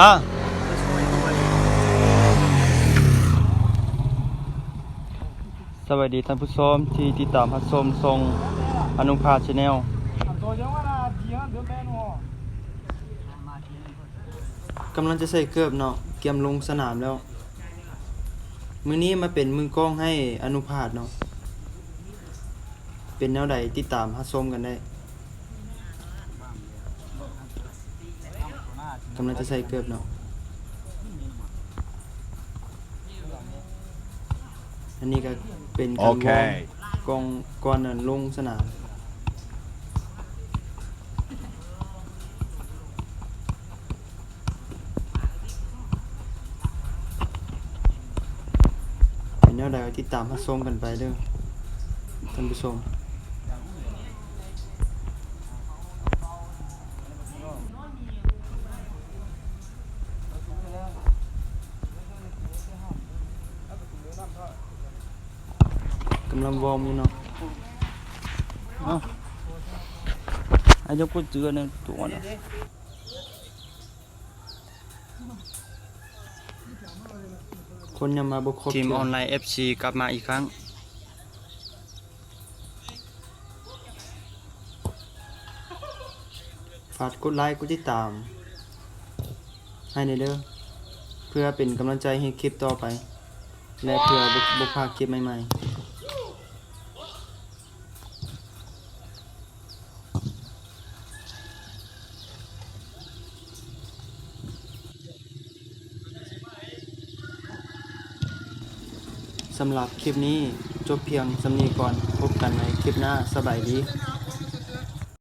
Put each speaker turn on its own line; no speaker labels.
ฮะสวัสดีท่านผู้ชมที่ติดตามรับชมทรงอนุภาชแนลกำลังจะใส่เกือบเนาะเตรียมลงสนามแล้ว มือนี้มาเป็นมือกล้องให้อนุภาสเนาะเป็นแนวใดติดตามรับชมกันได้ กำลังจะใส่เกือบเนาะอันนี้ก็เป็นการวอร์ม
Okay.
กองก่อนนั้นลงสนาม เป็นแนวใดก็ติดตามรับชมกันไปเด้อท่านผู้ชม กำลังวอร์มอยู่เนาะเอ้าอายกกูเจือเนี่ยตัวน่ะคนยังมาบุคคลทีมออนไลน์ FC กลับมาอีกครั้งฝากกดไลค์กดติดตาม ให้ในอยเด้อเพื่อเป็นกำลังใจให้คลิปต่อไป และเพื่อบุกบุกพาคลิปใหม่ๆสำหรับคลิปนี้จบเพียงสำนีก่อนพบกันในคลิปหน้าสบายดี